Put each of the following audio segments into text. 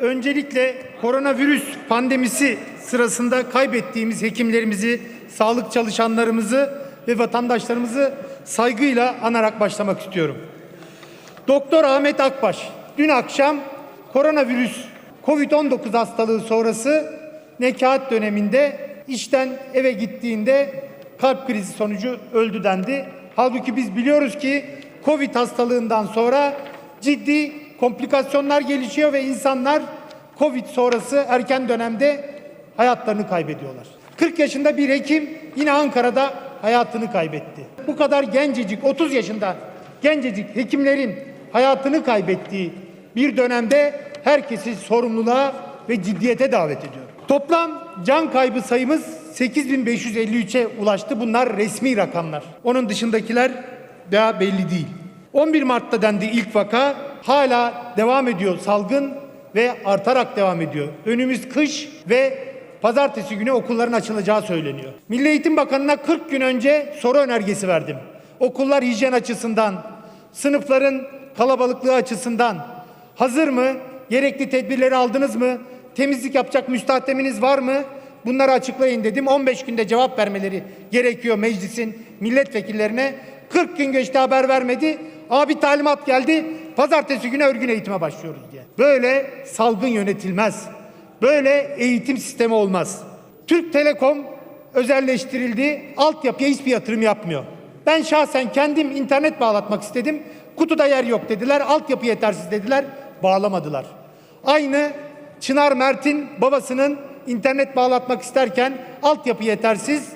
öncelikle koronavirüs pandemisi sırasında kaybettiğimiz hekimlerimizi, sağlık çalışanlarımızı ve vatandaşlarımızı saygıyla anarak başlamak istiyorum. Doktor Ahmet Akbaş dün akşam koronavirüs COVID-19 hastalığı sonrası nekaat döneminde işten eve gittiğinde kalp krizi sonucu öldü dendi. Halbuki biz biliyoruz ki Covid hastalığından sonra ciddi komplikasyonlar gelişiyor ve insanlar Covid sonrası erken dönemde hayatlarını kaybediyorlar. 40 yaşında bir hekim yine Ankara'da hayatını kaybetti. Bu kadar gencecik 30 yaşında gencecik hekimlerin hayatını kaybettiği bir dönemde herkesi sorumluluğa ve ciddiyete davet ediyor. Toplam can kaybı sayımız 8553'e ulaştı. Bunlar resmi rakamlar. Onun dışındakiler daha belli değil. 11 Mart'ta dendi ilk vaka. Hala devam ediyor salgın ve artarak devam ediyor. Önümüz kış ve pazartesi günü okulların açılacağı söyleniyor. Milli Eğitim Bakanı'na 40 gün önce soru önergesi verdim. Okullar hijyen açısından, sınıfların kalabalıklığı açısından hazır mı? Gerekli tedbirleri aldınız mı? Temizlik yapacak müstahdeminiz var mı? Bunları açıklayın dedim. 15 günde cevap vermeleri gerekiyor meclisin milletvekillerine. 40 gün geçti haber vermedi. Abi talimat geldi. Pazartesi günü örgün eğitime başlıyoruz diye. Böyle salgın yönetilmez. Böyle eğitim sistemi olmaz. Türk Telekom özelleştirildi. Altyapıya hiçbir yatırım yapmıyor. Ben şahsen kendim internet bağlatmak istedim. Kutuda yer yok dediler. Altyapı yetersiz dediler. Bağlamadılar. Aynı Çınar Mert'in babasının internet bağlatmak isterken altyapı yetersiz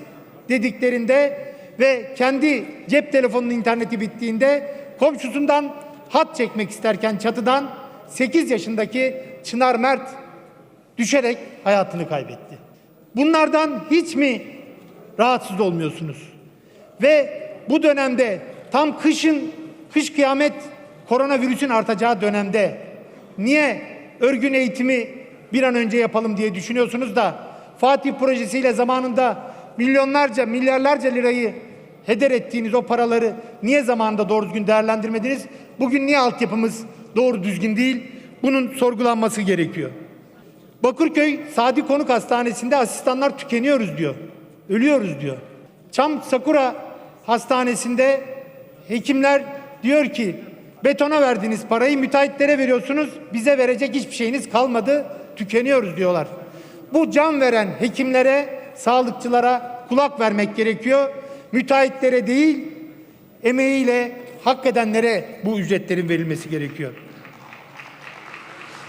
dediklerinde ve kendi cep telefonunun interneti bittiğinde komşusundan hat çekmek isterken çatıdan 8 yaşındaki Çınar Mert düşerek hayatını kaybetti. Bunlardan hiç mi rahatsız olmuyorsunuz? Ve bu dönemde tam kışın, kış kıyamet koronavirüsün artacağı dönemde niye örgün eğitimi bir an önce yapalım diye düşünüyorsunuz da Fatih projesiyle zamanında milyonlarca, milyarlarca lirayı heder ettiğiniz o paraları niye zamanında doğru düzgün değerlendirmediniz? Bugün niye altyapımız doğru düzgün değil? Bunun sorgulanması gerekiyor. Bakırköy Sadi Konuk Hastanesi'nde asistanlar tükeniyoruz diyor. Ölüyoruz diyor. Çam Sakura Hastanesi'nde hekimler diyor ki betona verdiğiniz parayı müteahhitlere veriyorsunuz. Bize verecek hiçbir şeyiniz kalmadı. Tükeniyoruz diyorlar. Bu can veren hekimlere, sağlıkçılara kulak vermek gerekiyor. Müteahhitlere değil, emeğiyle hak edenlere bu ücretlerin verilmesi gerekiyor.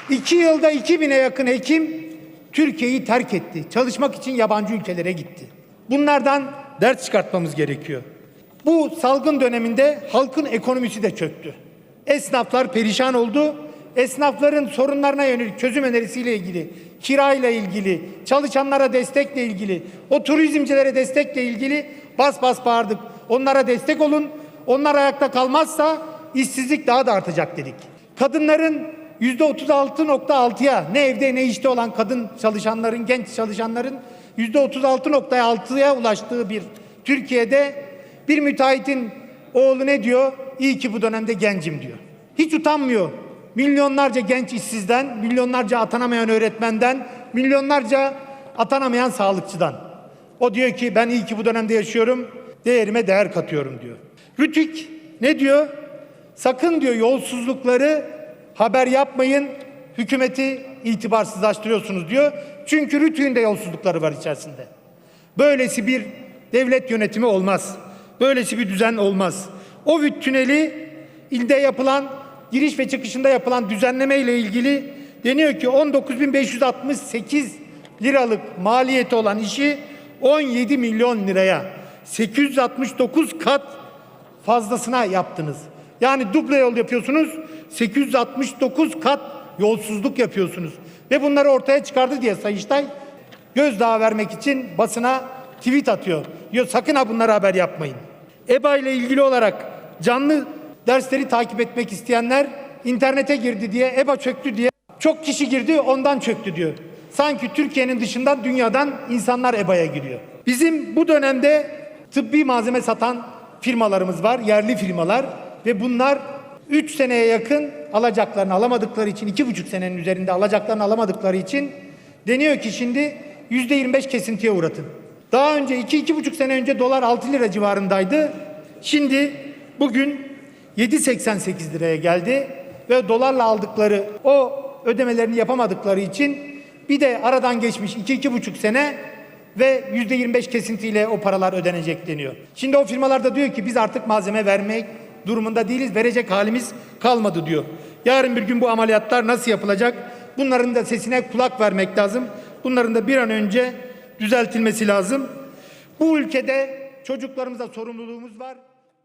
İki yılda 2000'e yakın hekim Türkiye'yi terk etti. Çalışmak için yabancı ülkelere gitti. Bunlardan ders çıkartmamız gerekiyor. Bu salgın döneminde halkın ekonomisi de çöktü. Esnaflar perişan oldu. Esnafların sorunlarına yönelik çözüm önerisiyle ilgili, kirayla ilgili, çalışanlara destekle ilgili, o turizmcilere destekle ilgili bas bas bağırdık. Onlara destek olun. Onlar ayakta kalmazsa işsizlik daha da artacak dedik. Kadınların %36.6'ya ne evde ne işte olan kadın çalışanların, genç çalışanların %36.6'ya ulaştığı bir Türkiye'de bir müteahhitin oğlu ne diyor? İyi ki bu dönemde gencim diyor. Hiç utanmıyor. Milyonlarca genç işsizden, milyonlarca atanamayan öğretmenden, milyonlarca atanamayan sağlıkçıdan. O diyor ki ben iyi ki bu dönemde yaşıyorum, değerime değer katıyorum diyor. Rütük ne diyor? Sakın diyor yolsuzlukları haber yapmayın, hükümeti itibarsızlaştırıyorsunuz diyor. Çünkü Rütük'ün de yolsuzlukları var içerisinde. Böylesi bir devlet yönetimi olmaz. Böylesi bir düzen olmaz. O tüneli ilde yapılan giriş ve çıkışında yapılan düzenleme ile ilgili deniyor ki 19.568 liralık maliyeti olan işi 17 milyon liraya 869 kat fazlasına yaptınız. Yani duble yol yapıyorsunuz. 869 kat yolsuzluk yapıyorsunuz. Ve bunları ortaya çıkardı diye Sayıştay gözdağı vermek için basına tweet atıyor. Diyor sakın ha bunlara haber yapmayın. EBA ile ilgili olarak canlı dersleri takip etmek isteyenler internete girdi diye EBA çöktü diye çok kişi girdi ondan çöktü diyor. Sanki Türkiye'nin dışından dünyadan insanlar EBA'ya giriyor. Bizim bu dönemde tıbbi malzeme satan firmalarımız var, yerli firmalar ve bunlar 3 seneye yakın alacaklarını alamadıkları için, iki buçuk senenin üzerinde alacaklarını alamadıkları için deniyor ki şimdi yüzde 25 kesintiye uğratın. Daha önce iki, iki buçuk sene önce dolar 6 lira civarındaydı. Şimdi bugün 7.88 liraya geldi ve dolarla aldıkları o ödemelerini yapamadıkları için bir de aradan geçmiş iki, iki buçuk sene ve yüzde 25 kesintiyle o paralar ödenecek deniyor. Şimdi o firmalar da diyor ki biz artık malzeme vermek durumunda değiliz, verecek halimiz kalmadı diyor. Yarın bir gün bu ameliyatlar nasıl yapılacak? Bunların da sesine kulak vermek lazım. Bunların da bir an önce düzeltilmesi lazım. Bu ülkede çocuklarımıza sorumluluğumuz var.